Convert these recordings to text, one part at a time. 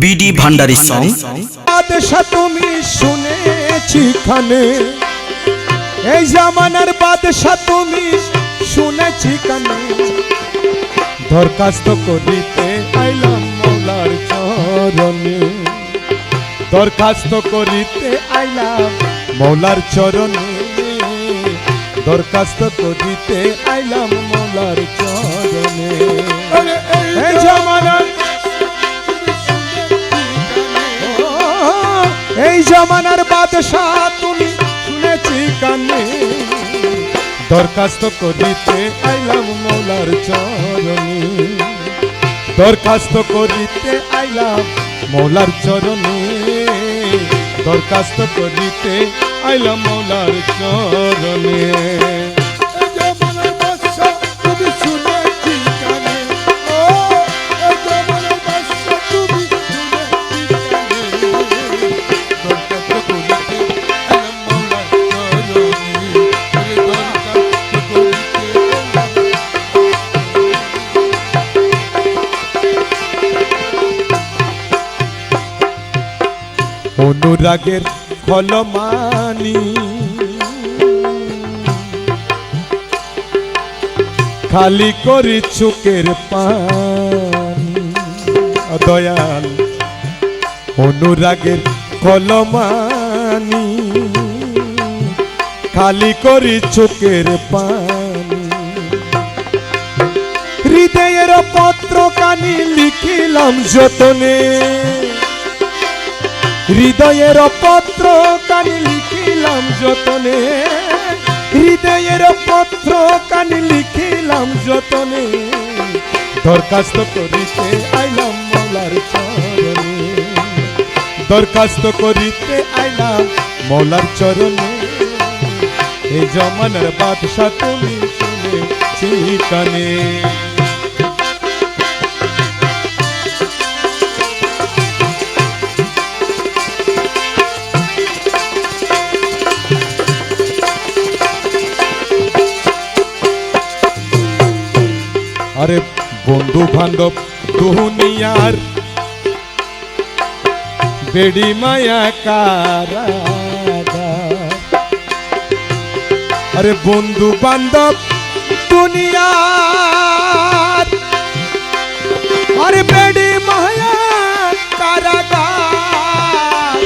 BD Bhandari song. বাদশা তুমি শুনেছি কানে। এই জামানার বাদশা তুমি শুনেছি কানে। দরখাস্ত করিতে আইলাম মৌলার চরণে। দরখাস্ত করিতে আইলাম মৌলার চরণে। দরখাস্ত করিতে আইলাম মৌলার চরণে। জমানার বাদশাহ তুমি শুনেছি কানে। দরখাস্ত করিতে আইলাম মৌলার চরণে। দরখাস্ত করিতে আইলাম মৌলার চরণে। দরখাস্ত করিতে আইলাম মৌলার চরণে। অনুরাগের ফলমানি খালি করি চোখের পানি। দয়াল, অনুরাগের কলমানি খালি করি চোখের পানি। হৃদয়ের পত্র কানি লিখিলাম যতনে। হৃদয়ের পত্র কানি লিখিলাম যতনে। হৃদয়ের পত্র কানি লিখিলাম যতনে। দরখাস্ত করিতে আইলাম মৌলার চরণে। দরখাস্ত করিতে আইলাম মৌলার চরণে। এই জমানার বাদশা তুমি শুনে চিকানে বন্ধু বান্ধব দুনিয়ার বেড়ি মায়া কারা আরে বন্ধু বান্ধব দুনিয়ার আরে বেড়ি মায়া কারাগার।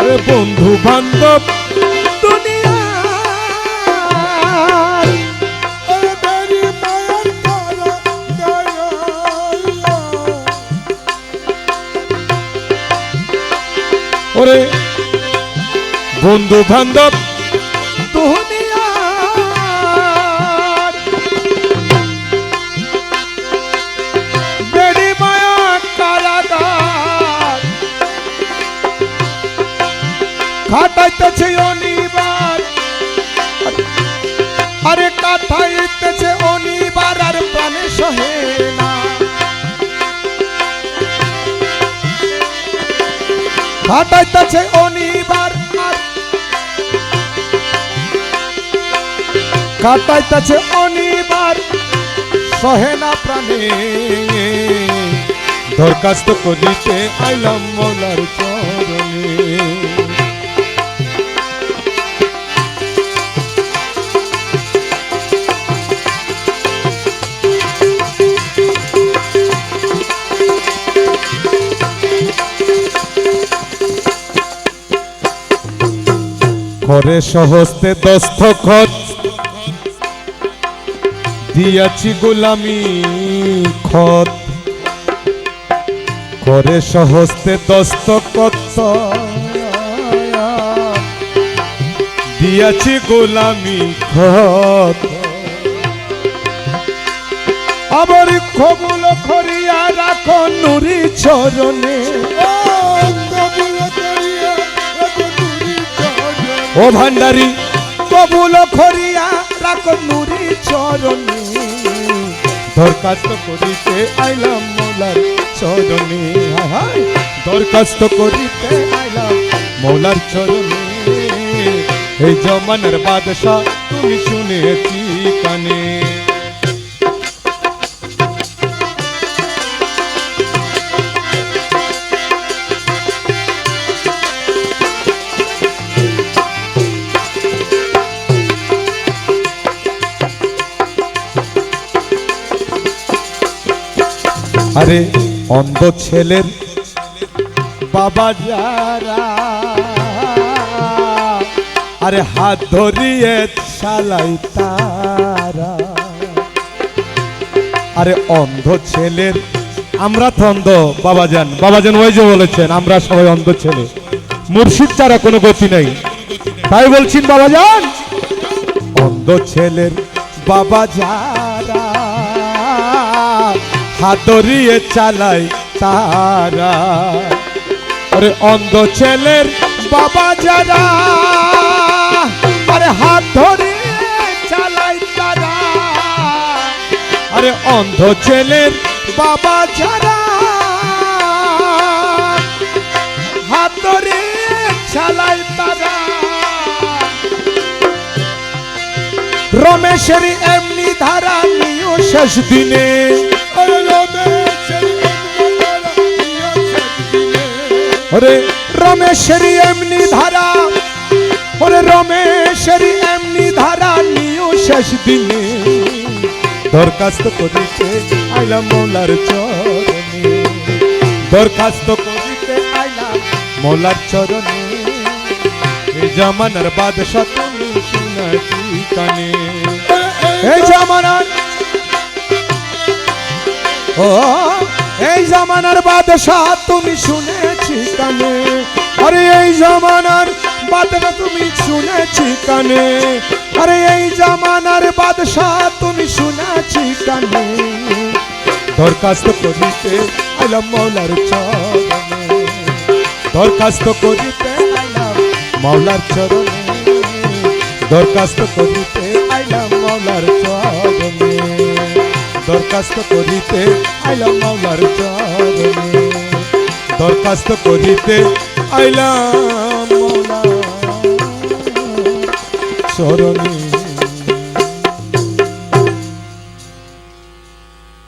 আরে বন্ধু বান্ধব ওরে বন্ধু বান্ধব। খাটাইতেছে কাটাইতেছে অনিবার কাটাইতেছে অনিবার সহে না প্রাণে। দরখাস্ত করিতে আইলাম মোলার চরণে করে সহস্তে দস্তখত দিয়াছি গোলামি খত করে সহস্তে দস্তখত দিয়াছি গোলামি খত আবার কবুল করিয়া রাখো নুরি চরণে। ও ভান্ডারি কবুল খরিয়া রাখো নুরি চরণে। দরখাস্ত করিতে আইলাম মৌলার চরণে। হায় দরখাস্ত করিতে আইলাম মৌলার চরণে। এই জমানের বাদশাহ তুমি শুনেছি কানে। আরে, অন্ধ ছেলের বাবা যারা, আরে হাত ধরিয়ে চালাই তারা। আরে অন্ধ ছেলের, আমরা তো অন্ধ বাবাজান। বাবাজান ওই যে বলেছেন, আমরা সবাই অন্ধ ছেলে। মুর্শিদ ছাড়া কোনো গতি নেই। তাই বলছেন বাবাজান, অন্ধ ছেলের বাবা যারা হাত ধরিয়ে চালাই তারা। আরে অন্ধ ছেলের বাবা যারা, আরে হাত ধরিয়ে চালাই তারা। আরে অন্ধ ছেলের বাবা যারা, হাত ধরে চালাই তারা। রমেশের এমনি ধারা নিও শেষ দিনে ওরে রমেশের এমনি ধারা, ওরে রমেশের এমনি ধারা, নিও শেষ দিনে। দরখাস্ত করিতে আইলাম মোলার চরণে। দরখাস্ত করিতে আইলাম মোলার চরণে। এই জামানার বাদশা তুমি শুনাছি কানে এই জামানার ও, এই জামানার বাদশা তুমি শুনেছি কানে আরে এই জামানার বাদশা তুমি শুনেছি কানে আরে এই জামানার বাদশা তুমি শুনেছি কানে দরখাস্ত করিতে আইলাম মৌলার চরণে। দরখাস্ত করিতে আইলাম মৌলার চরণে। দরখাস্ত করিতে আইলাম মৌলার চরণে। দরখাস্ত করিতে আইলাম মৌলার চরণে। দরখাস্ত করিতে আইলাম চরণে